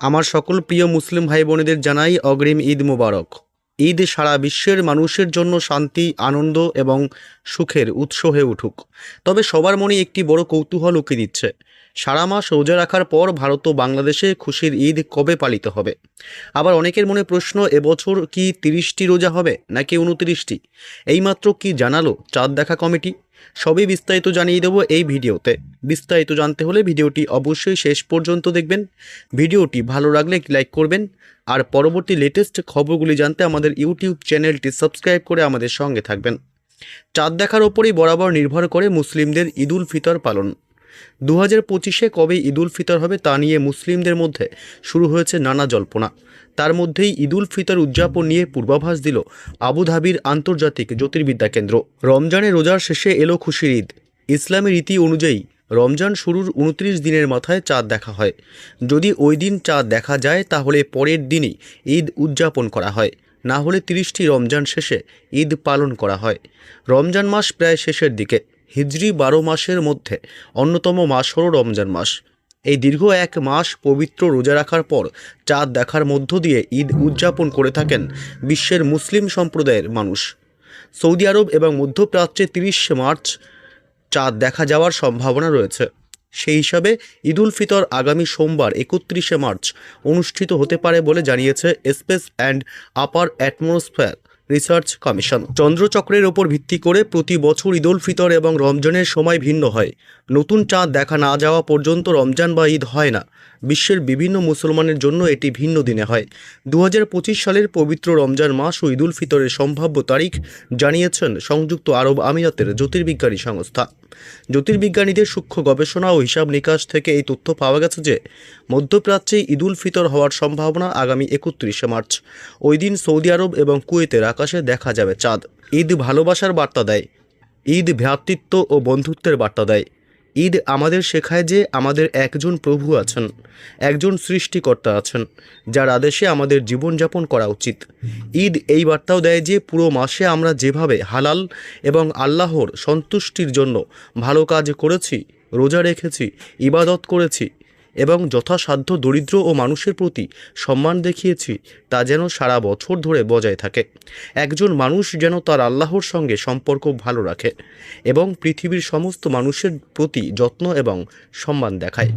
আমার সকল প্রিয় মুসলিম ভাই বোনেদের জানাই অগ্রিম ঈদ মোবারক। ঈদ সারা বিশ্বের মানুষের জন্য শান্তি, আনন্দ এবং সুখের উৎস হয়ে উঠুক। তবে সবার মনে একটি বড় কৌতূহল উকি দিচ্ছে। সারা মাস রোজা রাখার পর ভারত ও বাংলাদেশে খুশির ঈদ কবে পালিত হবে? আবার অনেকের মনে প্রশ্ন, এবছর কি তিরিশটি রোজা হবে নাকি উনত্রিশটি? এইমাত্র কি জানালো চাঁদ দেখা কমিটি? সবই বিস্তারিত জানিয়ে দেবো এই ভিডিওতে। বিস্তারিত জানতে হলে ভিডিওটি অবশ্যই শেষ পর্যন্ত দেখবেন। ভিডিওটি ভালো লাগলে লাইক করবেন। আর পরবর্তী লেটেস্ট খবরগুলি জানতে আমাদের ইউটিউব চ্যানেলটি সাবস্ক্রাইব করে আমাদের সঙ্গে থাকবেন। চাঁদ দেখার ওপরই বরাবর নির্ভর করে মুসলিমদের ঈদুল ফিতর পালন। দু হাজার পঁচিশে কবে ঈদুল ফিতর হবে তা নিয়ে মুসলিমদের মধ্যে শুরু হয়েছে নানা জল্পনা। তার মধ্যেই ঈদুল ফিতর উদযাপন নিয়ে পূর্বাভাস দিল আবুধাবির আন্তর্জাতিক জ্যোতির্বিদ্যা কেন্দ্র। রমজানে রোজার শেষে এলো খুশির ঈদ। ইসলামী রীতি অনুযায়ী রমজান শুরুর উনত্রিশ দিনের মাথায় চাঁদ দেখা হয়। যদি ওই দিন চাঁদ দেখা যায়, তাহলে পরের দিনই ঈদ উদযাপন করা হয়। না হলে তিরিশটি রমজান শেষে ঈদ পালন করা হয়। রমজান মাস প্রায় শেষের দিকে। হিজরি বারো মাসের মধ্যে, অন্যতম মাস হল রমজান মাস। এই দীর্ঘ এক মাস পবিত্র রোজা রাখার পর চাঁদ দেখার মধ্য দিয়ে ঈদ উদযাপন করে থাকেন বিশ্বের মুসলিম সম্প্রদায়ের মানুষ। সৌদি আরব এবং মধ্যপ্রাচ্যে তিরিশ মার্চ চাঁদ দেখা যাওয়ার সম্ভাবনা রয়েছে। সেই হিসাবে ঈদুল ফিতর আগামী সোমবার, একত্রিশে মার্চ, অনুষ্ঠিত হতে পারে বলে জানিয়েছে space and upper atmosphere. Research commission. চন্দ্রচক্রের ওপর ভিত্তি করে প্রতি বছর ঈদুল ফিতর এবং রমজানের সময় ভিন্ন হয়। নতুন চাঁদ দেখা না যাওয়া পর্যন্ত রমজান বা ঈদ হয় না। বিশ্বের বিভিন্ন মুসলমানের জন্য এটি ভিন্ন দিনে হয়। দু হাজার পঁচিশ সালের পবিত্র রমজান মাস ও ঈদুল ফিতরের সম্ভাব্য তারিখ জানিয়েছেন সংযুক্ত আরব আমিরাতের জ্যোতির্বিজ্ঞানী সংস্থা। জ্যোতির্বিজ্ঞানীদের সূক্ষ্ম গবেষণা ও হিসাব নিকাশ থেকে এই তথ্য পাওয়া গেছে যে, মধ্যপ্রাচ্যে ঈদুল ফিতর হওয়ার সম্ভাবনা আগামী একত্রিশে মার্চ। ওই দিন সৌদি আরব এবং কুয়েতের আকাশে দেখা যাবে চাঁদ। ঈদ ভালোবাসার বার্তা দেয়। ঈদ ভ্রাতৃত্ব ও বন্ধুত্বের বার্তা দেয়। ঈদ আমাদের শেখায় যে আমাদের একজন প্রভু আছেন, একজন সৃষ্টিকর্তা আছেন, যার আদেশে আমাদের জীবনযাপন করা উচিত। ঈদ এই বার্তাও দেয় যে পুরো মাসে আমরা যেভাবে হালাল এবং আল্লাহর সন্তুষ্টির জন্য ভালো কাজ করেছি, রোজা রেখেছি, ইবাদত করেছি এবং যথাসাধ্য দরিদ্র ও মানুষের প্রতি সম্মান দেখিয়েছি, তা যেন সারা বছর ধরে বজায় থাকে। একজন মানুষ যেন তার আল্লাহর সঙ্গে সম্পর্ক ভালো রাখে এবং পৃথিবীর সমস্ত মানুষের প্রতি যত্ন এবং সম্মান দেখায়।